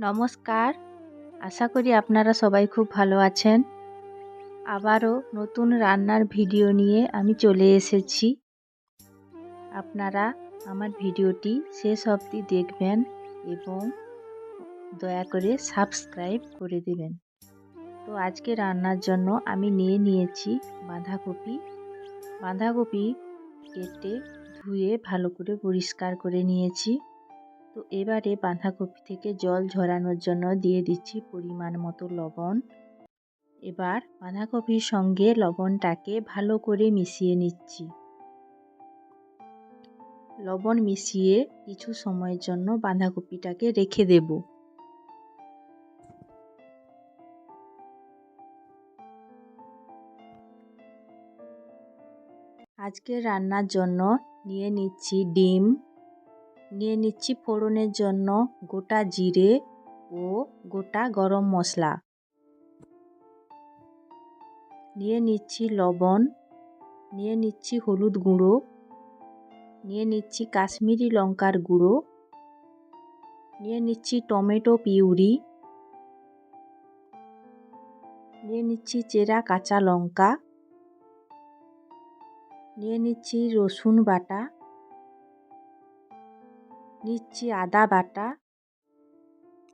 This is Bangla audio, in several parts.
নমস্কার। আশা করি আপনারা সবাই খুব ভালো আছেন। আবারও নতুন রান্নার ভিডিও নিয়ে আমি চলে এসেছি। আপনারা আমার ভিডিওটি শেষ অবধি দেখবেন এবং দয়া করে সাবস্ক্রাইব করে দেবেন। তো আজকে রান্নার জন্য আমি নিয়ে নিয়েছি বাঁধাকপি। বাঁধাকপি কেটে ধুয়ে ভালো করে পরিষ্কার করে নিয়েছি। তো এবারে বাঁধাকপি থেকে জল ঝরানোর জন্য দিয়ে দিচ্ছি পরিমাণ মতো লবণ। এবার বাঁধাকপির সঙ্গে লবণটাকে ভালো করে মিশিয়ে নিচ্ছি। লবণ মিশিয়ে কিছু সময়ের জন্য বাঁধাকপিটাকে রেখে দেব। আজকে রান্নার জন্য নিয়ে নিচ্ছি ডিম। নিয়ে নিচ্ছি ফোড়নের জন্য গোটা জিরে ও গোটা গরম মশলা। নিয়ে নিচ্ছি লবণ, নিয়ে নিচ্ছি হলুদ গুঁড়ো, নিয়ে নিচ্ছি কাশ্মীরি লঙ্কার গুঁড়ো, নিয়ে নিচ্ছি টমেটো পিউরি, নিয়ে নিচ্ছি চেরা কাঁচা লঙ্কা, নিয়ে নিচ্ছি রসুন বাটা। নিচ্ছি আদা বাটা,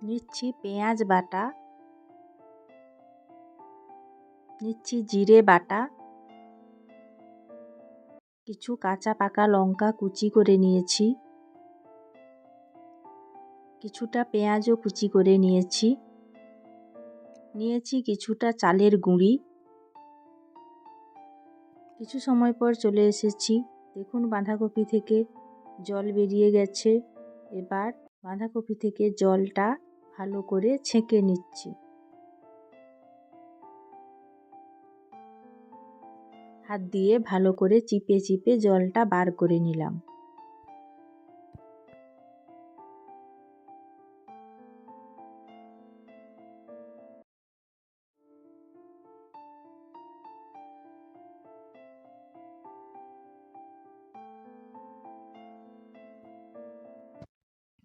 নিচ্ছি পেঁয়াজ বাটা, নিচ্ছি জিরে বাটা, কিছু কাঁচা পাকা লঙ্কা কুচি করে নিয়েছি, কিছুটা পেঁয়াজও কুচি করে নিয়েছি নিয়েছি কিছুটা চালের গুঁড়ি। কিছু সময় পর চলে এসেছি। দেখুন বাঁধাকপি থেকে জল বেরিয়ে গেছে। এবার বাঁধাকপি থেকে জলটা ভালো করে ছেঁকে নিচ্ছি। হাত দিয়ে ভালো করে চিপে চিপে জলটা বার করে নিলাম।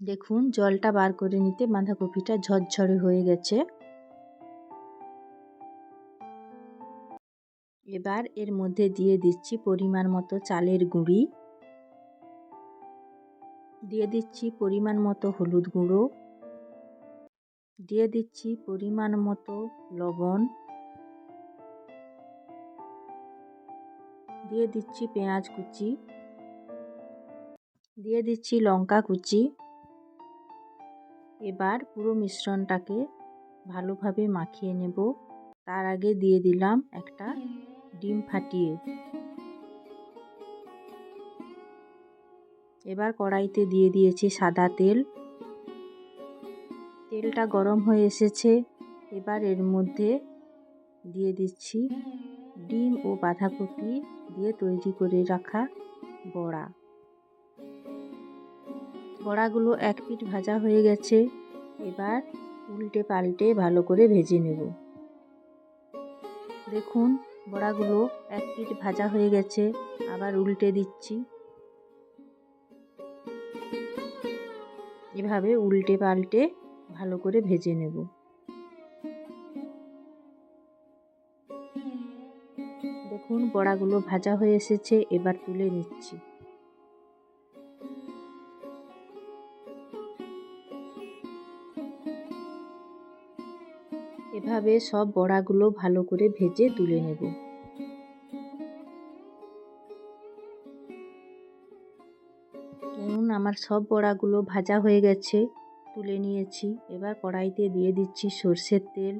দেখুন, জলটা বার করে নিতে বাঁধাকপিটা ঝরঝরে হয়ে গেছে। এবার এর মধ্যে দিয়ে দিচ্ছি পরিমাণ মতো চালের গুঁড়ি। দিয়ে দিচ্ছি পরিমাণ মতো হলুদ গুঁড়ো। দিয়ে দিচ্ছি পরিমাণ মতো লবণ। দিয়ে দিচ্ছি পেঁয়াজ কুচি। দিয়ে দিচ্ছি লঙ্কা কুচি। এবার পুরো মিশ্রণটাকে ভালোভাবে মাখিয়ে নেব। তার আগে দিয়ে দিলাম একটা ডিম ফাটিয়ে। এবার কড়াইতে দিয়ে দিয়েছি সাদা তেল। তেলটা গরম হয়ে এসেছে। এবার এর মধ্যে দিয়ে দিচ্ছি ডিম ও বাঁধাকপি দিয়ে তৈরি করে রাখা বড়া। বড়াগুলো এক পিঠ ভাজা হয়ে গেছে, এবার উল্টে পাল্টে ভালো করে ভেজে নেব। দেখুন, বড়াগুলো এক পিঠ ভাজা হয়ে গেছে, আবার উল্টে দিচ্ছি। এভাবে উল্টে পাল্টে ভালো করে ভেজে নেব। দেখুন, বড়াগুলো ভাজা হয়ে এসেছে, এবার তুলে নিচ্ছি। এভাবে সব বড়াগুলো ভালো করে ভেজে তুলে নেব। আমার সব বড়াগুলো ভাজা হয়ে গেছে, তুলে নিয়েছি। এবার কড়াইতে দিয়ে দিচ্ছি সর্ষের তেল।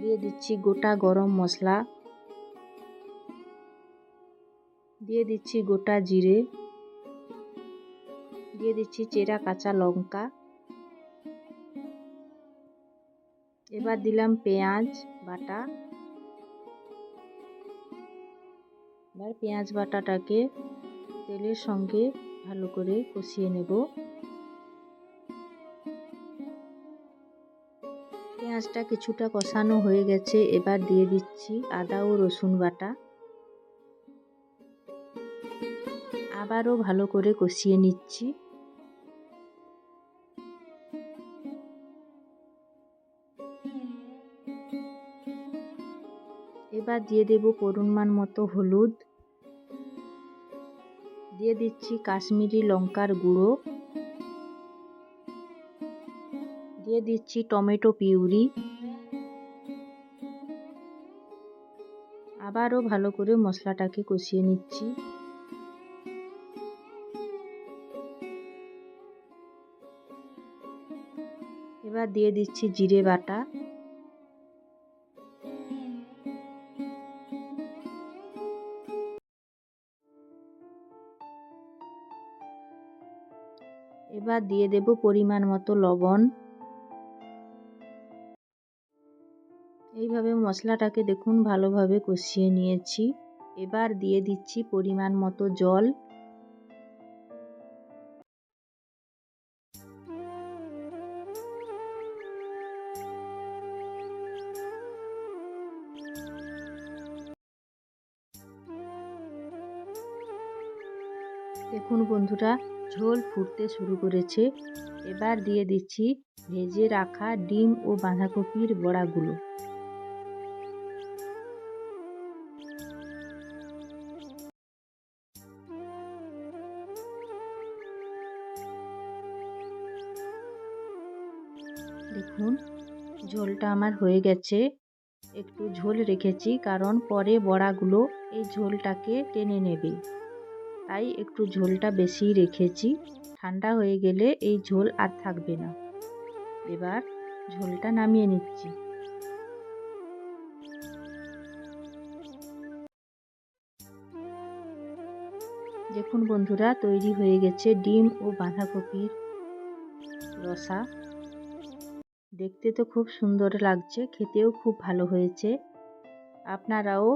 দিয়ে দিচ্ছি গোটা গরম মশলা। দিয়ে দিচ্ছি গোটা জিরে। দিয়ে দিচ্ছি চেরা, কাঁচা লঙ্কা। এবার দিলাম পেঁয়াজ বাটা। এবার পেঁয়াজ বাটাটাকে তেলের সঙ্গে ভালো করে কষিয়ে নেব। পেঁয়াজটা কিছুটা কষানো হয়ে গেছে, এবার দিয়ে দিচ্ছি আদা ও রসুন বাটা। আবারও ভালো করে কষিয়ে নিচ্ছি। এবার দিয়ে দেব পরিমাণ মতো হলুদ। দিয়ে দিচ্ছি কাশ্মীরি লঙ্কার গুঁড়ো। দিয়ে দিচ্ছি টমেটো পিউরি। আবারও ভালো করে মশলাটাকে কষিয়ে নিচ্ছি। এবার দিয়ে দিচ্ছি জিরে বাটা। এবার দিয়ে দেব পরিমাণ মতো লবণ। এইভাবে মশলাটাকে দেখুন ভালোভাবে কষিয়ে নিয়েছি। এবার দিয়ে দিচ্ছি পরিমাণ মতো জল। দেখুন বন্ধুরা ঝোল ফুটতে শুরু করেছে। এবার দিয়ে দিচ্ছি ভেজে রাখা ডিম ও বাঁধাকপির বড়াগুলো। দেখুন, ঝোলটা আমার হয়ে গেছে। একটু ঝোল রেখেছি, কারণ পরে বড়াগুলো এই ঝোলটাকে টেনে নেবে। তাই একটু ঝোলটা বেশি রেখেছি। ঠান্ডা হয়ে গেলে এই ঝোল আর থাকবে না। এবার ঝোলটা নামিয়ে নিচ্ছি। দেখুন বন্ধুরা, তৈরি হয়ে গেছে ডিম ও বাঁধাকপির রসা। দেখতে তো খুব সুন্দর লাগছে, খেতেও খুব ভালো হয়েছে। আপনারাও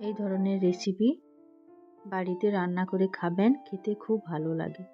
এই ধরনের রেসিপি বাড়িতে রান্না করে খাবেন খেতে খুব ভালো লাগে।